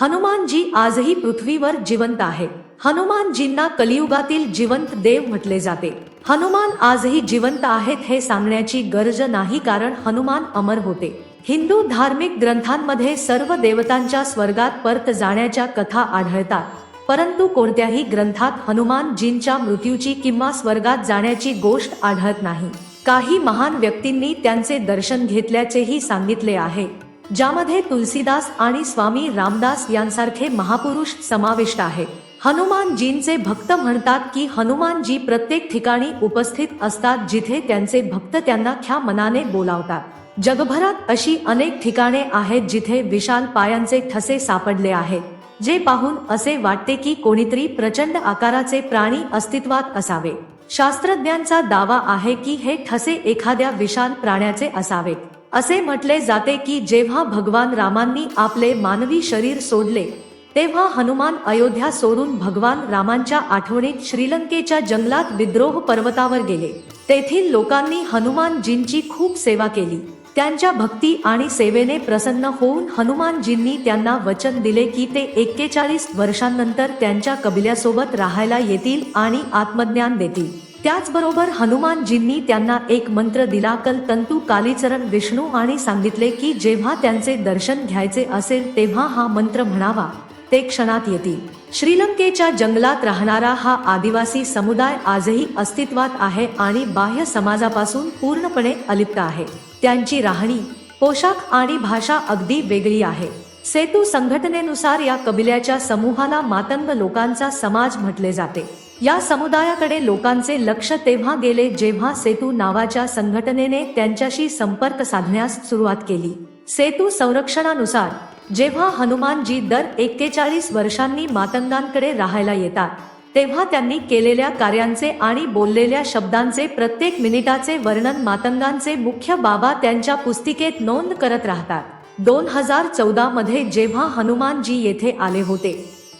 हनुमानजी आजही पृथ्वीवर जिवंत आहे. हनुमानजींना कलियुगातील जिवंत देव म्हटले जाते. हनुमान आजही जिवंत आहेत हे सांगण्याची गरज नाही कारण हनुमान अमर होते. हिंदू धार्मिक ग्रंथांमध्ये सर्व देवतांच्या स्वर्गात परत जाण्याच्या कथा आढळतात. परंतु कोणत्याही ग्रंथात हनुमानजींच्या मृत्यूची किंवा स्वर्गात जाण्याची गोष्ट आढळत नाही. काही महान व्यक्तींनी त्यांचे दर्शन घेतल्याचेही सांगितले आहे. ज्यामध्ये तुलसीदास आणि स्वामी रामदास यांसारखे महापुरुष समाविष्ट आहेत. हनुमानजींचे भक्त म्हणतात की हनुमानजी प्रत्येक ठिकाणी उपस्थित असतात जिथे त्यांचे भक्त त्यांना ख्या मनाने बोलावतात. जगभरात अशी अनेक ठिकाणे आहेत जिथे विशाल पायांचे ठसे सापडले आहेत. जे पाहून असे वाटते की कोणीतरी प्रचंड आकाराचे प्राणी अस्तित्वात असावे. शास्त्रज्ञांचा दावा आहे की हे ठसे एखाद्या विशाल प्राण्याचे असावेत. असे म्हटले जाते की जेव्हा भगवान रामांनी आपले मानवी शरीर सोडले तेव्हा हनुमान अयोध्या सोडून भगवान रामांच्या आठवणीत श्रीलंकेच्या जंगलात विद्रोह पर्वतावर गेले. तेथील लोकांनी हनुमानजींची खूप सेवा केली. त्यांच्या भक्ती आणि सेवेने प्रसन्न होऊन हनुमानजींनी त्यांना वचन दिले की ते एक्केचाळीस वर्षांनंतर त्यांच्या कबिल्यासोबत राहायला येतील आणि आत्मज्ञान देतील. त्याचबरोबर हनुमानजींनी त्यांना एक मंत्र दिला कल तंतू कालीचरण विष्णू आणि सांगितले की जेव्हा त्यांचे दर्शन घ्यायचे असेल तेव्हा हा मंत्र म्हणावा ते क्षणात येतील. श्रीलंकेच्या जंगलात राहणारा हा आदिवासी समुदाय आजही अस्तित्वात आहे आणि बाह्य समाजापासून पूर्णपणे अलिप्त आहे. त्यांची राहणी पोशाख आणि भाषा अगदी वेगळी आहे. सेतू संघटनेनुसार या कबिल्याच्या समूहाला मातंग लोकांचा समाज म्हटले जाते. या समुदायाकडे लोकांचे लक्ष तेव्हा गेले जेव्हा सेतू नावाच्या संघटनेने त्यांच्याशी संपर्क साधण्यास सुरुवात केली. सेतू संरक्षणानुसार जेव्हा हनुमानजी दर एक्केचाळीस वर्षांनी मातंगांकडे राहायला येतात तेव्हा त्यांनी केलेल्या कार्यांचे आणि बोललेल्या शब्दांचे प्रत्येक मिनिटाचे वर्णन मातंगांचे मुख्य बाबा त्यांच्या पुस्तिकेत नोंद करत राहतात. दोन हजार चौदा मध्ये जेव्हा हनुमानजी येथे आले होते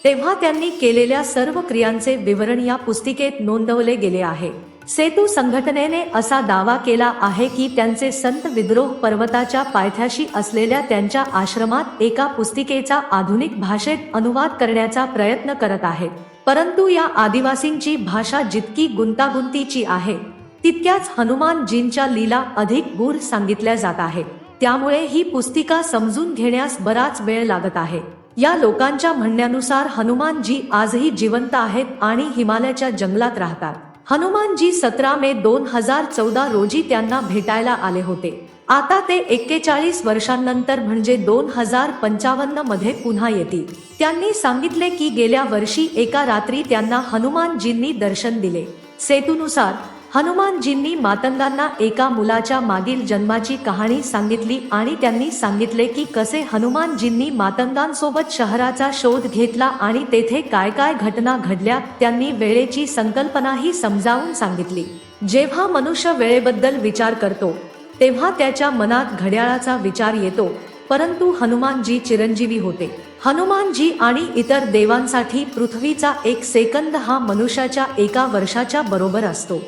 तेव्हा त्यांनी केलेल्या सर्व क्रियांचे विवरण या पुस्तिकेत नोंदवले गेले आहे. सेतू संघटनेने असा दावा केला आहे की त्यांचे संत विद्रोह पर्वताच्या पायथ्याशी असलेल्या त्यांच्या आश्रमात एका पुस्तिकेचा आधुनिक भाषेत अनुवाद करण्याचा प्रयत्न करत आहेत. परंतु या आदिवासींची भाषा जितकी गुंतागुंतीची आहे तितक्याच हनुमानजींच्या लीला अधिक गूढ सांगितल्या जात आहेत. त्यामुळे ही पुस्तिका समजून घेण्यास बराच वेळ लागत आहे. या लोकांच्या म्हणण्यानुसार हनुमानजी आजही जिवंत आहेत आणि हिमालयाच्या जंगलात राहतात. हनुमानजी सतरा मे दोन हजार चौदा रोजी त्यांना भेटायला आले होते. आता ते एक्केचाळीस वर्षांनंतर म्हणजे दोन हजार पंचावन्नमध्ये पुन्हा येतील. त्यांनी सांगितले की गेल्या वर्षी एका रात्री त्यांना हनुमानजींनी दर्शन दिले. सेतूनुसार हनुमानजींनी मातंगांना एका मुलाच्या मागील जन्माची कहाणी सांगितली आणि त्यांनी सांगितले की कसे हनुमानजींनी मातंगांसोबत शहराचा शोध घेतला आणि तेथे काय काय घटना घडल्या त्यांनी वेळेची संकल्पनाही समजावून सांगितली. जेव्हा मनुष्य वेळेबद्दल विचार करतो तेव्हा त्याच्या मनात घड्याळाचा विचार येतो परंतु हनुमानजी चिरंजीवी होते. हनुमानजी आणि इतर देवांसाठी पृथ्वीचा एक सेकंद हा मनुष्याच्या एका वर्षाच्या बरोबर असतो.